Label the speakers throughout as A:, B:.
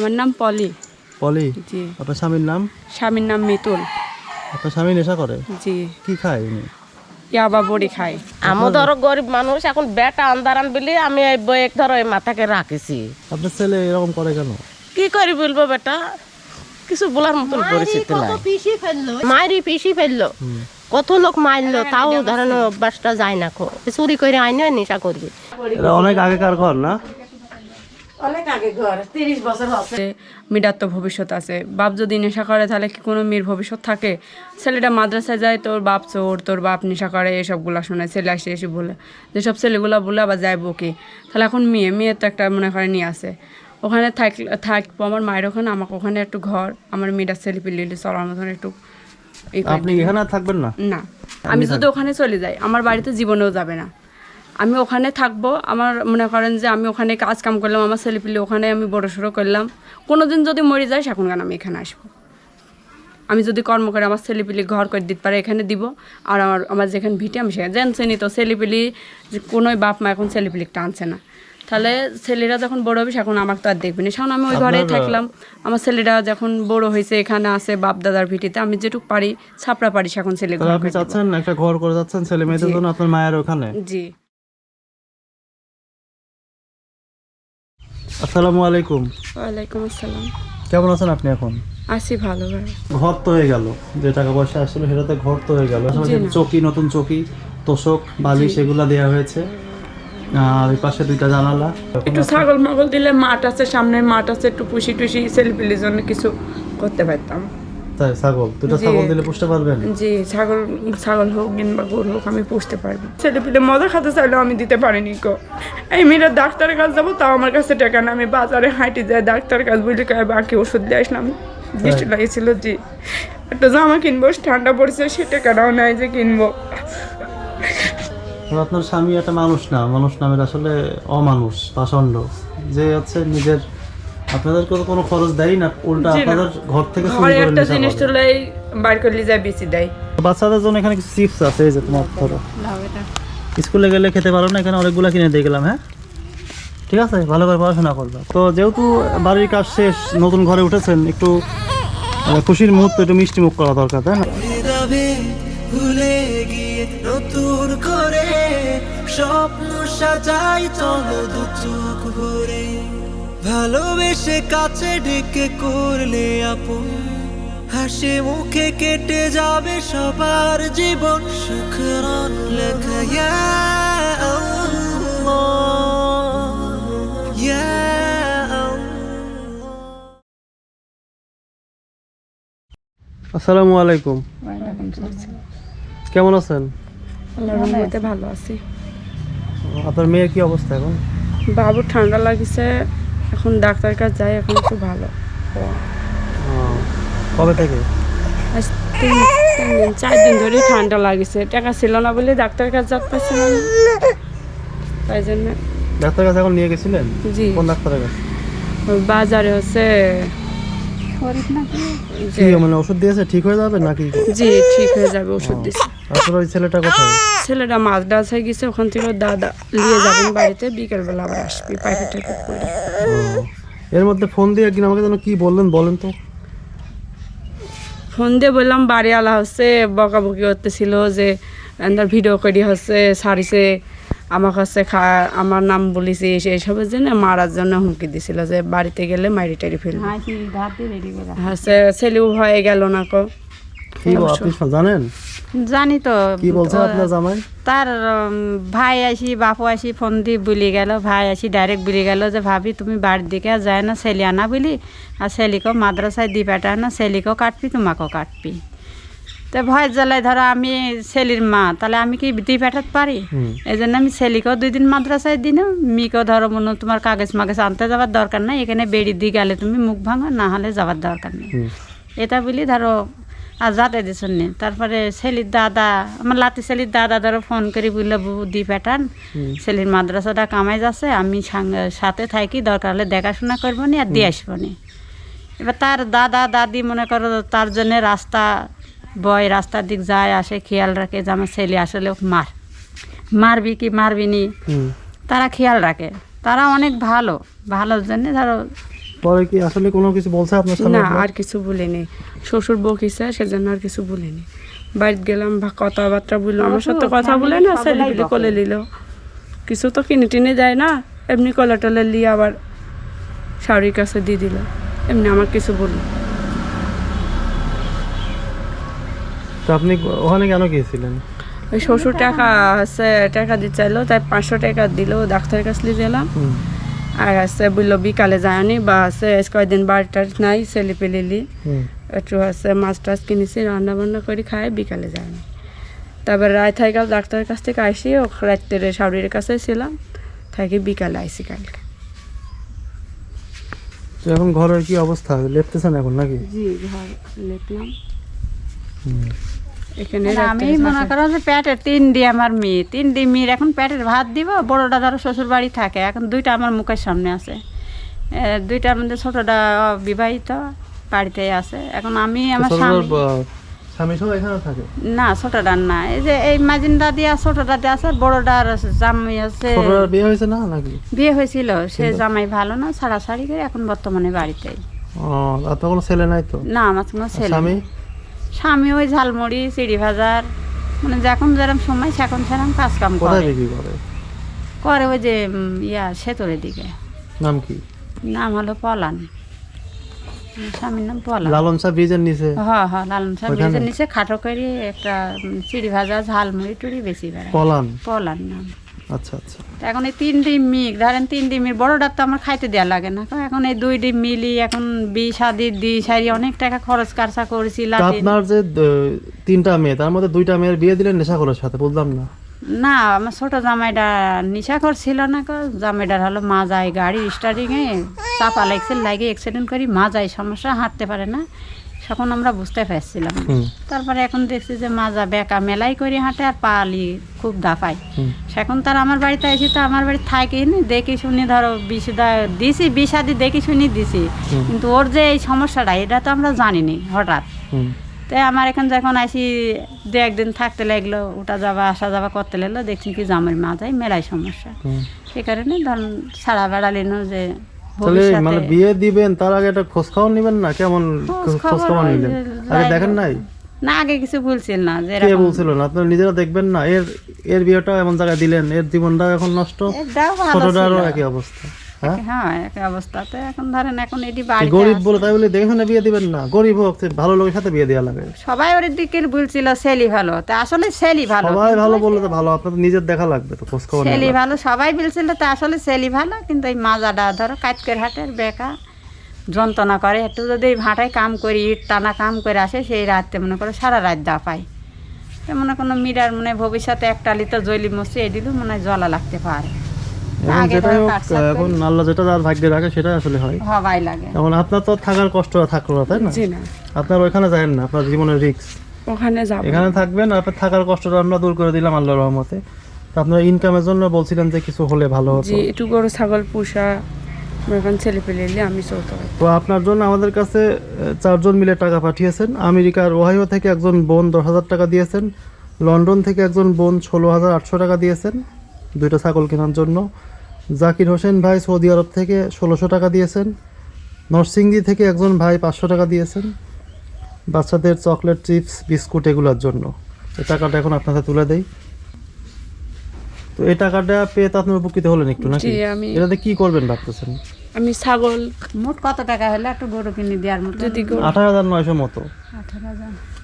A: আমার নাম পলি।
B: পলি?
A: জি।
B: আপনার স্বামীর নাম?
A: স্বামীর নাম মিতুল।
B: আপনার স্বামী নেশা করে?
A: জি।
B: কি খায় উনি?
A: ইয়াবা বড়ি খায়।
C: আমি ধরো গরিব মানুষ এখন বেটা আন্দারান বলি আমি এই ধরো এই মাথাকে রাখেছি।
B: আপনার ছেলে এরকম করে কেন?
C: কি করি বলব বেটা? কিছু বলার মতন পরিস্থিতি নাই। মায়েরই পিসি ফেলল। কত লোক মারলো তাও ধরেন অভ্যাসটা যায় না চুরি করে আইনে নেশা করি।
B: এটা অনেক আগেকার ঘর না?
C: অনেক আগে ঘর তিরিশ বছর হচ্ছে।
A: মেয়েটার তো ভবিষ্যৎ আছে। বাপ যদি নেশা করে তাহলে কি কোনো মেয়ের ভবিষ্যৎ থাকে? ছেলেটা মাদ্রাসায় যায় তোর বাপ চোর তোর বাপ নেশা করে এসবগুলা শোনে ছেলে আসে এসে বলে। যেসব ছেলেগুলা বলে আবার যায় বকে তাহলে এখন মেয়ে মেয়ে তো একটা মনে করে নিয়ে আসে ওখানে থাক থাকব আমার মায়ের ওখানে আমাকে ওখানে একটু ঘর আমার মেয়েটার ছেলে পিলি চলার মতন একটু
B: আপনি এখানে থাকবেন না?
A: না। আমি যদি ওখানে চলে যাই আমার বাড়িতে জীবনেও যাবে না। আমি ওখানে থাকব। আমার মনে করেন যে আমি ওখানে কাজ কাম করলাম আমার ছেলেপিলে ওখানে আমি বড় সড়ো করলাম। কোনো দিন যদি মরে যাই সেখন গান আমি এখানে আসব। আমি যদি কর্ম করে আমার ছেলেপিলি ঘর করে দিতে পারে এখানে দিব। আর আমার আমার যেখানে ভিটে আমি সেখানে জানছেনি তো ছেলেপিলি যে কোনোই বাপ মা এখন ছেলেপিলি টানছে না। তাহলে ছেলেরা যখন বড় হবে সেখন আমাকে তো আর দেখবে না। সেখন আমি ওই ঘরেই থাকলাম। আমার ছেলেরা যখন বড় হয়েছে এখানে আছে বাপ দাদার ভিটিতে আমি যেটুকু পারি ছাপড়া পারি সেখন ছেলে
B: আপনি চাচ্ছেন একটা ঘর করে যাচ্ছেন ছেলে মেয়েদের জন্য আপনার মায়ের ওখানে?
A: জি।
B: আসসালামু আলাইকুম।
A: ওয়ালাইকুম আসসালাম।
B: কেমন আছেন আপনি এখন?
A: আছি ভালো
B: ঘর তো হয়ে গেল। যে টাকা পয়সা আসলে সেটাতে ঘর তো হয়ে গেল। চকি নতুন চকি তোষক বালিশ এগুলা দেওয়া হয়েছে। আর ওই পাশে দুইটা জানালা।
A: একটু ছাগল মাগল দিলে মাঠ আছে সামনে মাঠ আছে একটু পুষি টুষি সেলফিলির জন্য কিছু করতে পারতাম।
B: ছাগল? দুটো ছাগল দিলে পুষতে পারবেন?
A: জি ছাগল ছাগল হোক কিংবা গরু হোক আমি পুষতে পারব। ছেলে পিলে মজা খেতে চাইলেও আমি দিতে পারিনি কো এই মেয়েরা ডাক্তারের কাছে যাব তাও আমার কাছে টাকা না। আমি বাজারে হাঁটি যাই ডাক্তারের কাছে বুঝলি কয় বাকি ওষুধ দিয়ে আসলাম। বৃষ্টি লাগিয়েছিল জি। একটা জামা কিনবো ঠান্ডা পড়েছে সে টাকাটাও নাই যে কিনবো।
B: আপনার স্বামী একটা মানুষ না। মানুষ নামের আসলে অমানুষ পাষণ্ড। যে হচ্ছে নিজের আপনাদেরকে তো কোনো খরচ দেয় না উল্টা আপনাদের ঘর থেকে চুরি
A: ঘরে
B: করে
A: একটা জিনিস
B: করে।
A: তুলেই বার করলে যায় বেশি দেয়।
B: বাচ্চাদের জন্য এখানে কিছু চিপস আছে এই যে তোমার ধরো। স্কুলে গেলে খেতে পারো না এখানে অনেকগুলো কিনে দিয়ে গেলাম হ্যাঁ? ঠিক আছে ভালো করে পড়াশোনা করবে। তো যেহেতু বাড়ির কাজ শেষ নতুন ঘরে উঠেছেন একটু আহ, খুশির মুহূর্ত একটু মিষ্টি মুখ করা দরকার তাই না?
D: ভুলে গিয়ে নতুন করে স্বপ্ন সাজাই চলো দু চোখ ভরে। ভালোবেসে কাছে ডেকে করলে আপন। হাসি মুখে কেটে যাবে সবার জীবন শুকরান লেখা আল্লাহ, আল্লাহ।
B: আসসালামু আলাইকুম। কেমন আছেন?
A: আল্লাহর ভালো আছি।
B: আপনার মেয়ের কি অবস্থা এখন?
A: বাবু ঠান্ডা লাগিছে। এখন ডাক্তার কাছে যাই এখন একটু ভালো।
B: কবে থেকে?
A: আজ তিন তিন দিন চার দিন ধরে ঠান্ডা লাগিছে। টাকা ছিল না বলে ডাক্তার কাছে যাতে পারছিলাম তাই জন্য।
B: ডাক্তার কাছে এখন নিয়ে গেছিলেন?
A: জি।
B: কোন ডাক্তারের কাছে?
A: বাজারে হচ্ছে
B: মানে ওষুধ দিয়েছে ঠিক হয়ে যাবে নাকি?
A: জি ঠিক হয়ে যাবে ওষুধ দিছে
B: আপনার ওই ছেলেটা কোথায়?
A: ছেলেটা মাছ ডাস হয়ে গেছে ওখান থেকে ওর দাদা নিয়ে যাবেন বাড়িতে বিকেলবেলা আবার আসবি প্যাকেট ট্যাকেট করে
B: এর মধ্যে ফোন দিয়ে একদিন আমাকে যেন কি বললেন বলেন তো।
A: ফোন দিয়ে বললাম বাড়ি আলা হচ্ছে বকাবকি করতেছিল যে এন্দার ভিডিও করি হচ্ছে সারিছে আমার কাছে খা আমার নাম বলিছে এইসবের জন্য মারার জন্য হুমকি দিছিল যে বাড়িতে গেলে মারি টারি ফেলবে। হচ্ছে ছেলেও হয়ে গেল না কো।
B: জানেন?
E: জানি তো
B: কি বলছে আপনার জামাই?
E: তার ভাই আসি বাপু আসি ফোন দিয়ে বলি গেল ভাই আসি ডাইরেক্ট বলি গেল যে ভাবি তুমি বাড়ির দিকে আর যায় না ছেলে আনা বলি আর ছেলেকেও মাদ্রাসায় দি পাঠা না ছেলেকেও কাটবি তোমাকেও কাটবি। তো ভয়ের জ্বালায় ধরো আমি ছেলির মা তাহলে আমি কি দি পাঠাতে পারি। এই জন্য আমি ছেলেকেও দুই দিন মাদ্রাসায় দিন মিকেও ধরো মনে তোমার কাগজ মাগজ আনতে যাওয়ার দরকার নাই এখানে বেড়ি দিয়ে গেলে তুমি মুখ ভাঙো না হলে যাওয়ার দরকার নেই। এটা বলি ধরো আর যাতে দিছুন নি তারপরে ছেলির দাদা আমার লাতি ছেলির দাদা ধরো ফোন করে বলল দি পাঠান ছেলির মাদ্রাসাটা কামাই যাচ্ছে আমি সাথে থাকি দরকার হলে দেখাশোনা করব নি আর দিয়ে আসব নি। এবার তার দাদা দাদি মনে করো তার জন্য রাস্তা বয় রাস্তার দিক যায় আসে খেয়াল রাখে যে আমার ছেলে আসলে মার। মারবি কি মারবি নি? তারা খেয়াল রাখে। তারা অনেক ভালো। ভালোর জন্য ধরো
B: পরে কি আসলে কোনো কিছু বলছে আপনার সামনে
A: না আর কিছু বলিনি। শ্বশুর বকিছে সেজন্য আর কিছু বলিনি। বাড়িতে গেলাম বা কথাবার্তা বলল। আমার সাথে কথা বলে না ছেলেপিলি কোলে নিল। কিছু তো কিনে টিনে যায় না এমনি কলে টলে নিয়ে আবার শাড়ির কাছে দিয়ে দিল। এমনি আমার কিছু বলল।
B: তো আপনি ওখানে কেন গিয়েছিলেন?
A: ওই শ্বশুর টাকা আছে টাকা দিতে চাইলো তাই পাঁচশো টাকা দিল ডাক্তারের কাছে নিয়ে গেলাম। আর আছে বলল বিকালে যায়নি বা আছে আজ কয়দিন বাড়িটার নাই ছেলে পেলেলি। একটু আছে মাছ টাছ কিনেছি রান্না বান্না করে খাই বিকালে যায়নি। তারপর রায় থাই গেল ডাক্তারের কাছ থেকে আইসি ও রাত্রে শাড়ির কাছে ছিলাম থাকি বিকালে আইসি কালকে।
B: তো এখন ঘরের কি অবস্থা? লেপতেছেন এখন নাকি?
A: জি ঘর লেপলাম। এখানে
E: না, আমি মনে। করো যে পেটের তিন দিয়ে আমার মেয়ে। তিন দিয়ে মেয়ের এখন পেটের ভাত দিব বড়টা ধরো শ্বশুর বাড়ি থাকে এখন দুইটা আমার মুখের সামনে আছে। দুইটার মধ্যে ছোটটা বিবাহিত আছে। এখন আমি আমার স্বামী
B: ব- স্বামী সব এখানে থাকে?
E: না ছোটটার না। এই যে এই মাজিনটা দিয়া ছোটটা দিয়ে আছে বড়টার জামাই আছে
B: বিয়ে হয়েছে না নাকি?
E: বিয়ে হয়েছিল সে জামাই ভালো না ছাড়াছাড়ি করে এখন বর্তমানে বাড়িতেই।
B: ও কোনো ছেলে নাই তো?
E: না আমার কোনো ছেলে
B: স্বামী।
E: স্বামী ওই ঝালমুড়ি চিড়ি ভাজার মানে যখন যেরকম সময় সেখন সেরকম কাজ কাম
B: কোথায়
E: করে।
B: বিক্রি করে?
E: করে ওই যে উম, ইয়া সেতরের দিকে
B: নাম কি?
E: নাম হলো পলান। আমার স্বামীর নাম পলান।
B: লালন শাহ ব্রিজের নিচে?
E: হ্যাঁ হ্যাঁ লালন সাহেব
B: ওইখানে?
E: ব্রিজের নিচে খাটো করে একটা উম, চিড়ি ভাজা ঝালমুড়ি টুড়ি বেশি বেড়ায়।
B: পলান?
E: পলান নাম।
B: আচ্ছা আচ্ছা।
E: এখন এই তিন ডিম মিক ধরেন তিন ডিমের বড়টা তো আমার খাইতে দেওয়া লাগে না। এখন এই দুই ডিম মিলি এখন বিষ আদি দি সারি অনেক টাকা খরচ খরচা করেছি
B: আপনার যে তিনটা মেয়ে তার মধ্যে দুইটা মেয়ের বিয়ে দিলেন নেশাখোরের সাথে বুঝলাম না।
E: না আমার ছোট জামাইটা নিশা করছিল না কো জামাইটার হলো মা যায় গাড়ি স্টার্টিংয়ে চাপা লাগছে লাগে অ্যাক্সিডেন্ট করি মা যায় সমস্যা হাঁটতে পারে না। তখন আমরা বুঝতে পারছিলাম তারপরে এখন দেখছি যে মাজা বেকা মেলাই করে হাঁটে আর পালি খুব দাফায়।
B: হুম।
E: এখন তার আমার বাড়িতে এসে তো আমার বাড়ি থাকি নি দেখি শুনি ধরো বিষদা দিছি বিষ আদি দেখি শুনি দিছি। কিন্তু ওর যে এই সমস্যাটা এটা তো আমরা জানিনি হঠাৎ। তাই আমার এখন যখন আসি দু একদিন থাকতে লাগল ওটা যাবা আসা যাবা করতে লাগল দেখছি কি জামের মাথায় মেলাই সমস্যা। সে কারণে ধরুন সারা বেড়ালিনো যে
B: তাহলে মানে বিয়ে দিবেন তার আগে একটা খোঁজ খবর নিবেন না? কেমন
E: খোঁজ খবর
B: নিলেন আগে দেখেন নাই?
E: না আগে কিছু বলছিল না যে
B: কে বলছিল না? আপনারা নিজেরা দেখবেন না এর এর বিয়েটা এমন জায়গায় দিলেন এর জীবনটা এখন নষ্ট ছোটটারও একই অবস্থা। হ্যাঁ?
E: হ্যাঁ একই অবস্থাতে এখন ধরেন এখন এটি
B: এই গরিব বলে তাই বলে দেখে শুনে বিয়ে দিবেন না। গরিব হোক ভালো লোকের সাথে বিয়ে দেওয়া লাগে।
E: সবাই ওর দিকে বলছিল সেলি ভালো। তা আসলে সেলি ভালো
B: সবাই ভালো বললে তো ভালো আপনার নিজের দেখা লাগবে তো খোঁজ খবর
E: সেলি ভালো সবাই বলছিল তা আসলে সেলি ভালো কিন্তু এই মাজাটা ধরো কাটকের হাটের বেকা যন্ত্রণা করে। একটু যদি ভাটায় কাম করি ইট টানা কাম করে আসে সেই রাতে মনে করে সারা রাত দা পাই মনে কোনো মিরার মনে ভবিষ্যতে একটা লিতে জৈলি মসি দিলেও মনে হয় জ্বলা লাগতে পারে।
B: এখন যেটাই হোক এখন আল্লাহ যেটা তার ভাগ্যে রাখে সেটাই আসলে হয়।
E: হবাই লাগে।
B: এখন আপনার তো থাকার কষ্ট থাকল না তাই না?
A: জি না।
B: আপনার ওইখানে যাবেন না আপনার জীবনের রিস্ক
A: ওখানে যাব।
B: এখানে থাকবেন আপনার থাকার কষ্টটা আমরা দূর করে দিলাম আল্লাহর রহমতে। আপনার ইনকামের জন্য বলছিলেন যে কিছু হলে ভালো হতো।
A: জি একটু গরু ছাগল পোষা এখন ছেলে পেলে আমি চলতে
B: তো আপনার জন্য আমাদের কাছে চারজন মিলে টাকা পাঠিয়েছেন। আমেরিকার ওহাইও থেকে একজন বোন দশ হাজার টাকা দিয়েছেন। লন্ডন থেকে একজন বোন ষোলো হাজার আটশো টাকা দিয়েছেন। দুইটা ছাগল কেনার জন্য। জাকির হোসেন ভাই সৌদি আরব থেকে ষোলোশো টাকা দিয়েছেন। নরসিংদী থেকে একজন ভাই পাঁচশো টাকা দিয়েছেন। বাচ্চাদের চকলেট চিপস বিস্কুট এগুলোর জন্য। এই টাকাটা এখন আপনাকে তুলে দেই। তো এই টাকাটা পেয়ে তো আপনার উপকৃত হলেন একটু নাকি? এটাতে কি করবেন ভাবতেছেন?
A: আমি ছাগল।
E: মোট কত টাকা হলে একটু গরু কিনে দেওয়ার মতো?
A: যদি গরু
B: হাজার নয়শো মতো।
E: আঠারো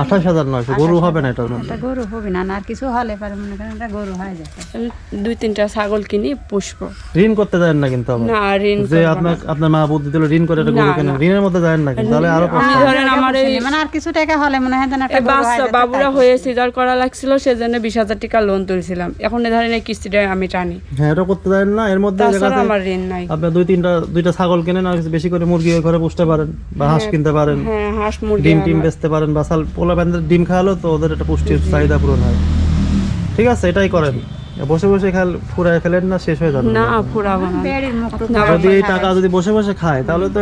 B: আঠাশ হাজার। নয়শো গরু হবে না
E: এটা গরু হবে না না আর কিছু হলে পারে মনে করেন এটা গরু হয়ে
A: আমি দুই তিনটা ছাগল কিনি পুষবো
B: ঋণ করতে না কিন্তু
A: না ঋণ
B: যে আপনার আপনার মা বুদ্ধি দিল ঋণ করে একটা গরু কেনেন ঋণের মধ্যে যায় না তাহলে আরও
A: আমি ধরেন আমার এই
E: মানে আর কিছু টাকা হলে মনে হয় যেন একটা
A: বাচ্চা বাবুরা হয়ে সিজার করা লাগছিল সেজন্য বিশ হাজার টাকা লোন তুলছিলাম। এখন এ ধরেন এই কিস্তিটা আমি টানি।
B: হ্যাঁ এটা করতে দেন না এর মধ্যে
A: আমার ঋণ নাই।
B: আপনি দুই তিনটা দুইটা ছাগল কেনেন আর বেশি করে মুরগি ঘরে পুষতে পারেন বা হাঁস কিনতে পারেন
A: হ্যাঁ হাঁস মুরগি
B: ডিম টিম বেচতে পারেন বা সাল পোলা ডিম খাওয়ালো তো ওদের একটা পুষ্টির চাহিদা পূরণ হয়। ঠিক আছে এটাই করেন। বসে বসে খাল ফুরায় ফেলেন না শেষ হয়ে যাবে।
A: না ফুরাবো না।
B: যদি এই টাকা যদি বসে বসে খায় তাহলে তো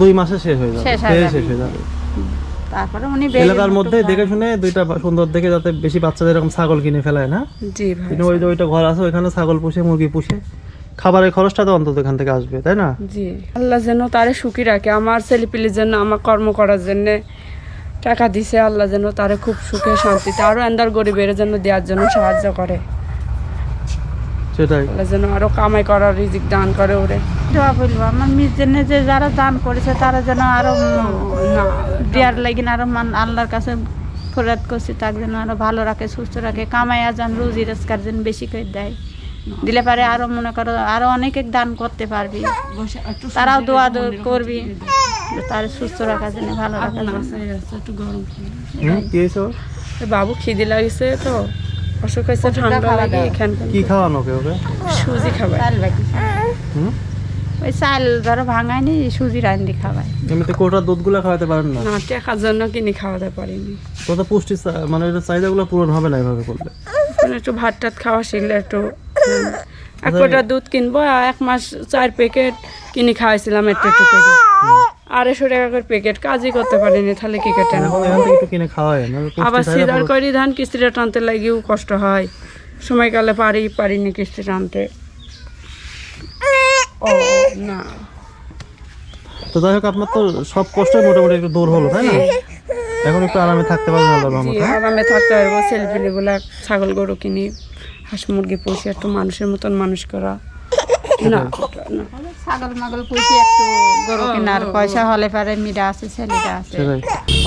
B: দুই মাসে শেষ হয়ে যাবে।
E: শেষ হয়ে যাবে।
B: শেষ যাবে।
E: তারপরে উনি
B: এলাকার মধ্যে দেখে শুনে দুইটা সুন্দর দেখে যাতে বেশি বাচ্চাদের এরকম ছাগল কিনে ফেলায় না?
A: জি ভাই
B: কিন্তু ওই যে ওইটা ঘর আছে ওইখানে ছাগল পুষে মুরগি পুষে। খাবারের খরচটা তো অন্তত এখান থেকে আসবে তাই না?
A: জি। আল্লাহ যেন তারে সুখী রাখে আমার ছেলেপিলির জন্য আমার কর্ম করার জন্য। টাকা দিছে আল্লাহ যেন তারে খুব সুখে শান্তিতে আরও আন্দার গরিবের জন্য দেওয়ার জন্য সাহায্য করে।
B: সেটাই।
A: আল্লাহ যেন আরও কামাই করার রিজিক দান করে ওরে।
E: দোয়া বলব আমার মিস জন্য যে যারা দান করেছে তারা যেন আরও
A: না
E: দেওয়ার লাগিন আরও মান আল্লাহর কাছে করছি তার আরও ভালো রাখে সুস্থ রাখে কামাই আজান রুজি রোজগার যেন বেশি করে দেয়। দিলে পারে আরও মনে করো আরও অনেকে দান করতে পারবি। তারাও দোয়া করবি। তার সুস্থ রাখার জন্য ভালো রাখার জন্য।
A: একটু গরম
B: হুম কি
A: বাবু খিদে লাগিছে তো অসুখ হয়েছে ঠান্ডা লাগে এখান
B: কি খাওয়ানো ওকে ওকে?
A: সুজি খাবার।
E: চাল বাকি
B: হুম?
E: ওই চাল ধরো ভাঙায়নি সুজি রান্দি খাওয়ায়।
B: এমনিতে কোটার দুধগুলো খাওয়াতে পারেন না?
A: না টাকার জন্য কিনে খাওয়াতে পারিনি।
B: তো তো পুষ্টি মানে এটা চাহিদাগুলো পূরণ হবে না এভাবে করলে।
A: এখন একটু ভাত টাত খাওয়া শিখলে একটু এক কোটা দুধ কিনবো আর এক মাস চার প্যাকেট কিনে খাওয়াইছিলাম একটু একটু করে। আড়াইশো টাকা করে প্যাকেট কাজই করতে পারিনি তাহলে কি কেটে আবার সিজার করি ধান কিস্তিটা টানতে লাগিও কষ্ট হয়। সময়কালে পারি পারিনি কিস্তি টানতে। ও না।
B: তো যাই হোক আপনার তো সব কষ্টই মোটামুটি একটু দূর হলো তাই না? এখন একটু আরামে থাকতে আল্লাহর রহমতে
A: আরামে থাকতে পারব ছেলেপিলেগুলা ছাগল গরু কিনি হাঁস মুরগি পুষি একটু মানুষের মতন মানুষ করা। না না।
E: ছাগল মাগল পুষি একটু গরু কেনার পয়সা হলে পারে মিরা আছে ছেলেটা আছে।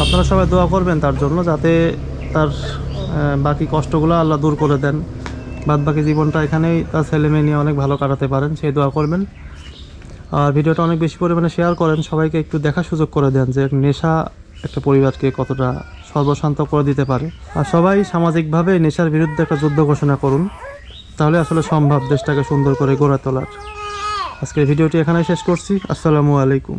B: আপনারা সবাই দোয়া করবেন তার জন্য যাতে তার বাকি কষ্টগুলো আল্লাহ দূর করে দেন। বাদ বাকি জীবনটা এখানেই তার ছেলে মেয়ে নিয়ে অনেক ভালো কাটাতে পারেন সেই দোয়া করবেন। আর ভিডিওটা অনেক বেশি পরিমাণে শেয়ার করেন সবাইকে একটু দেখার সুযোগ করে দেন যে নেশা একটা পরিবারকে কতটা সর্বশান্ত করে দিতে পারে। আর সবাই সামাজিকভাবে নেশার বিরুদ্ধে একটা যুদ্ধ ঘোষণা করুন। তাহলে আসলে সম্ভব দেশটাকে সুন্দর করে গড়ে তোলার। আজকের ভিডিওটি এখানে শেষ করছি। আসসালামু আলাইকুম।